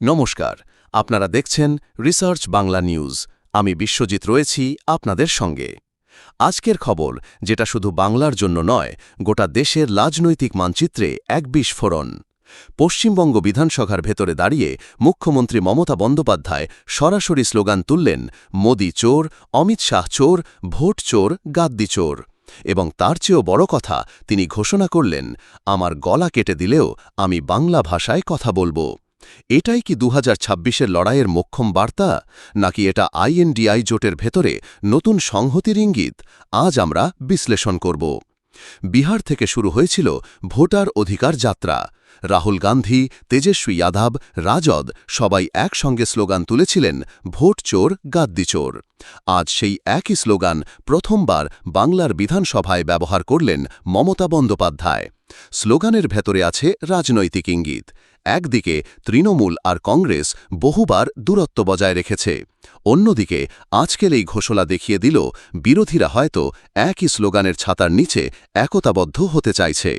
নমস্কার, আপনারা দেখছেন রিসার্চ বাংলা নিউজ। আমি বিশ্বজিৎ রয়েছি আপনাদের সঙ্গে। আজকের খবর, যেটা শুধু বাংলার জন্য নয়, গোটা দেশের রাজনৈতিক মানচিত্রে এক বিস্ফোরণ। পশ্চিমবঙ্গ বিধানসভার ভেতরে দাঁড়িয়ে মুখ্যমন্ত্রী মমতা বন্দ্যোপাধ্যায় সরাসরি স্লোগান তুললেন, মোদি চোর, অমিত শাহ চোর, ভোট চোর, গাদ্দি চোর। এবং তার চেয়েও বড় কথা, তিনি ঘোষণা করলেন, আমার গলা কেটে দিলেও আমি বাংলা ভাষায় কথা বলব। এটাই কি দু হাজার লড়াইয়ের মোক্ষম বার্তা? নাকি এটা আইএনডিআই জোটের ভেতরে নতুন সংহতির ইঙ্গিত? আজ আমরা বিশ্লেষণ করব। বিহার থেকে শুরু হয়েছিল ভোটার অধিকার যাত্রা। রাহুল গান্ধী, তেজস্বী যাদব, রাজদ সবাই একসঙ্গে স্লোগান তুলেছিলেন, ভোট চোর, গাদ্দি চোর। আজ সেই একই স্লোগান প্রথমবার বাংলার বিধানসভায় ব্যবহার করলেন মমতা বন্দ্যোপাধ্যায়। স্লোগানের ভেতরে আছে রাজনৈতিক ইঙ্গিত। একদিকে তৃণমূল আর কংগ্রেস বহুবার দূরত্ব বজায় রেখেছে। অন্যদিকে আজকের এই ঘোষণা দেখিয়ে দিল, বিরোধীরা হয়তো একই স্লোগানের ছাতার নিচে একতাবদ্ধ হতে চাইছে।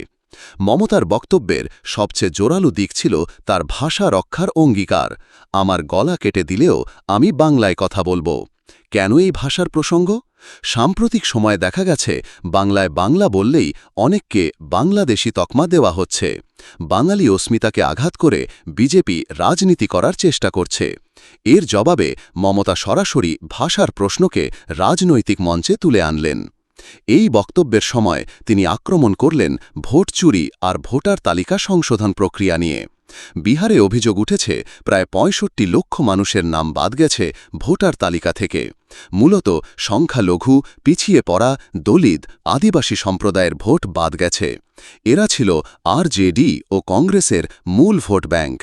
মমতার বক্তব্যের সবচেয়ে জোরালো দিক ছিল তার ভাষা রক্ষার অঙ্গীকার। আমার গলা কেটে দিলেও আমি বাংলায় কথা বলব। কেন এই ভাষার প্রসঙ্গ? সাম্প্রতিক সময়ে দেখা গেছে, বাংলায় বাংলা বললেই অনেককে বাংলাদেশি তকমা দেওয়া হচ্ছে। বাঙালি অস্মিতাকে আঘাত করে বিজেপি রাজনীতি করার চেষ্টা করছে। এর জবাবে মমতা সরাসরি ভাষার প্রশ্নকে রাজনৈতিক মঞ্চে তুলে আনলেন। এই বক্তব্যের সময় তিনি আক্রমণ করলেন ভোট চুরি আর ভোটার তালিকা সংশোধন প্রক্রিয়া নিয়ে। বিহারে অভিযোগ উঠেছে, প্রায় পঁয়ষট্টি লক্ষ মানুষের নাম বাদ গেছে ভোটার তালিকা থেকে। মূলত সংখ্যালঘু, পিছিয়ে পড়া, দলিত, আদিবাসী সম্প্রদায়ের ভোট বাদ গেছে। এরা ছিল আরজেডি ও কংগ্রেসের মূল ভোট ব্যাংক।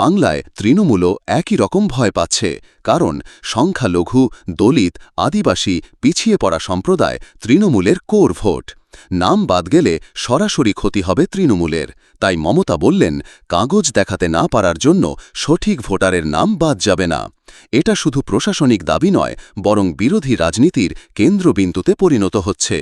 বাংলায় তৃণমূলও একই রকম ভয় পাচ্ছে, কারণ সংখ্যালঘু, দলিত, আদিবাসী, পিছিয়ে পড়া সম্প্রদায় তৃণমূলের কোর ভোট। নাম বাদ গেলে সরাসরি ক্ষতি হবে তৃণমূলের। তাই মমতা বললেন, কাগজ দেখাতে না পারার জন্য সঠিক ভোটারের নাম বাদ যাবে না। এটা শুধু প্রশাসনিক দাবি নয়, বরং বিরোধী রাজনীতির কেন্দ্রবিন্দুতে পরিণত হচ্ছে।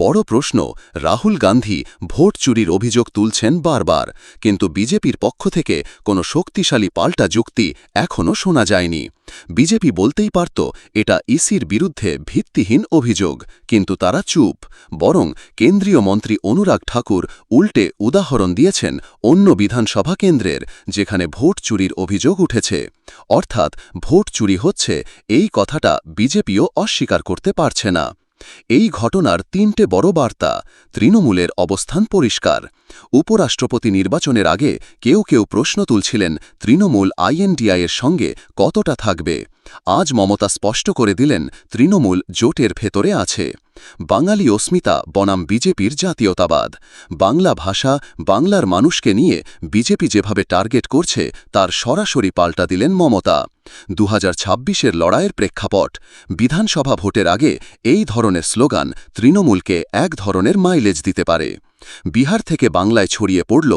বড় প্রশ্ন, রাহুল গান্ধী ভোট চুরির অভিযোগ তুলছেন বারবার, কিন্তু বিজেপির পক্ষ থেকে কোনো শক্তিশালী পাল্টা যুক্তি এখনও শোনা যায়নি। বিজেপি বলতেই পারত, এটা ইসির বিরুদ্ধে ভিত্তিহীন অভিযোগ, কিন্তু তারা চুপ, বরং কেন্দ্রীয় মন্ত্রী অনুরাগ ঠাকুর উল্টে উদাহরণ দিয়েছেন অন্য বিধানসভা কেন্দ্রের, যেখানে ভোট চুরির অভিযোগ উঠেছে। অর্থাৎ, ভোট চুরি হচ্ছে, এই কথাটা বিজেপিও অস্বীকার করতে পারছে না। এই ঘটনার তিনটে বড় বার্তা তৃণমূলের অবস্থান পরিষ্কার। উপরাষ্ট্রপতি নির্বাচনের আগে কেউ কেউ প্রশ্ন তুলছিলেন তৃণমূল আইএনডিআইয়ের সঙ্গে কতটা থাকবে। আজ মমতা স্পষ্ট করে দিলেন তৃণমূল জোটের ভেতরে আছে। বাঙালি অস্মিতা বনাম বিজেপির জাতীয়তাবাদ। বাংলা ভাষা, বাংলার মানুষকে নিয়ে বিজেপি যেভাবে টার্গেট করছে, তার সরাসরি পাল্টা দিলেন মমতা। দু হাজার লড়াইয়ের প্রেক্ষাপট, বিধানসভা ভোটের আগে এই ধরনের স্লোগান তৃণমূলকে এক ধরনের মাইলেজ দিতে পারে। বিহার থেকে বাংলায় ছড়িয়ে পড়ল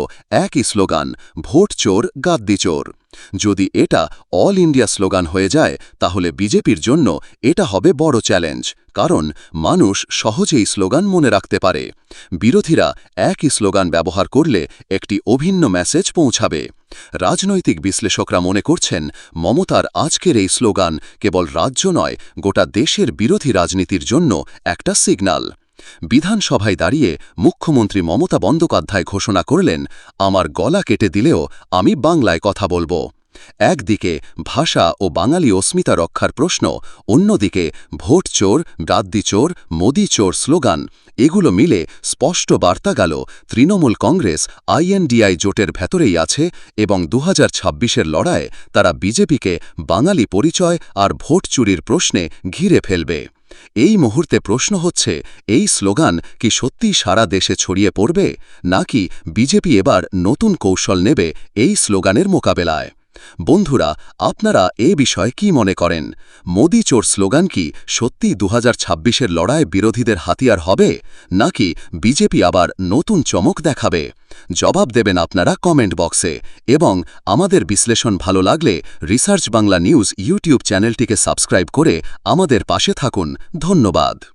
একই স্লোগান, ভোট চোর, গাদ্দি চোর। যদি এটা অল ইন্ডিয়া স্লোগান হয়ে যায়, তাহলে বিজেপির জন্য এটা হবে বড় চ্যালেঞ্জ। কারণ মানুষ সহজেই স্লোগান মনে রাখতে পারে। বিরোধীরা একই স্লোগান ব্যবহার করলে একটি অভিন্ন মেসেজ পৌঁছাবে। রাজনৈতিক বিশ্লেষকরা মনে করছেন, মমতার আজকের এই স্লোগান কেবল রাজ্য নয়, গোটা দেশের বিরোধী রাজনীতির জন্য একটা সিগন্যাল বিধানসভায় দাঁড়িয়ে মুখ্যমন্ত্রী মমতা বন্দ্যোপাধ্যায় ঘোষণা করলেন, আমার গলা কেটে দিলেও আমি বাংলায় কথা বলব। একদিকে ভাষা ও বাঙালি অস্মিতা রক্ষার প্রশ্ন, অন্যদিকে ভোট চোর, ব্রাদ্দি চোর, মোদি চোর স্লোগান, এগুলো মিলে স্পষ্ট বার্তা গেল তৃণমূল কংগ্রেস আইএনডিআই জোটের ভেতরেই আছে এবং দু হাজার লড়াইয়ে তারা বিজেপিকে বাঙালি পরিচয় আর ভোট চুরির প্রশ্নে ঘিরে ফেলবে। এই মুহূর্তে প্রশ্ন হচ্ছে, এই স্লোগান কি সত্যি সারা দেশে ছড়িয়ে পড়বে? নাকি বিজেপি এবার নতুন কৌশল নেবে এই স্লোগানের মোকাবেলায়? বন্ধুরা, আপনারা এ বিষয়ে কি মনে করেন? মোদি চোর স্লোগান কি সত্যি দু হাজার লড়াই বিরোধীদের হাতিয়ার হবে? নাকি বিজেপি আবার নতুন চমক দেখাবে? জবাব দেবেন আপনারা কমেন্ট বক্সে। এবং আমাদের বিশ্লেষণ ভালো লাগলে রিসার্চ বাংলা নিউজ ইউটিউব চ্যানেলটিকে সাবস্ক্রাইব করে আমাদের পাশে থাকুন। ধন্যবাদ।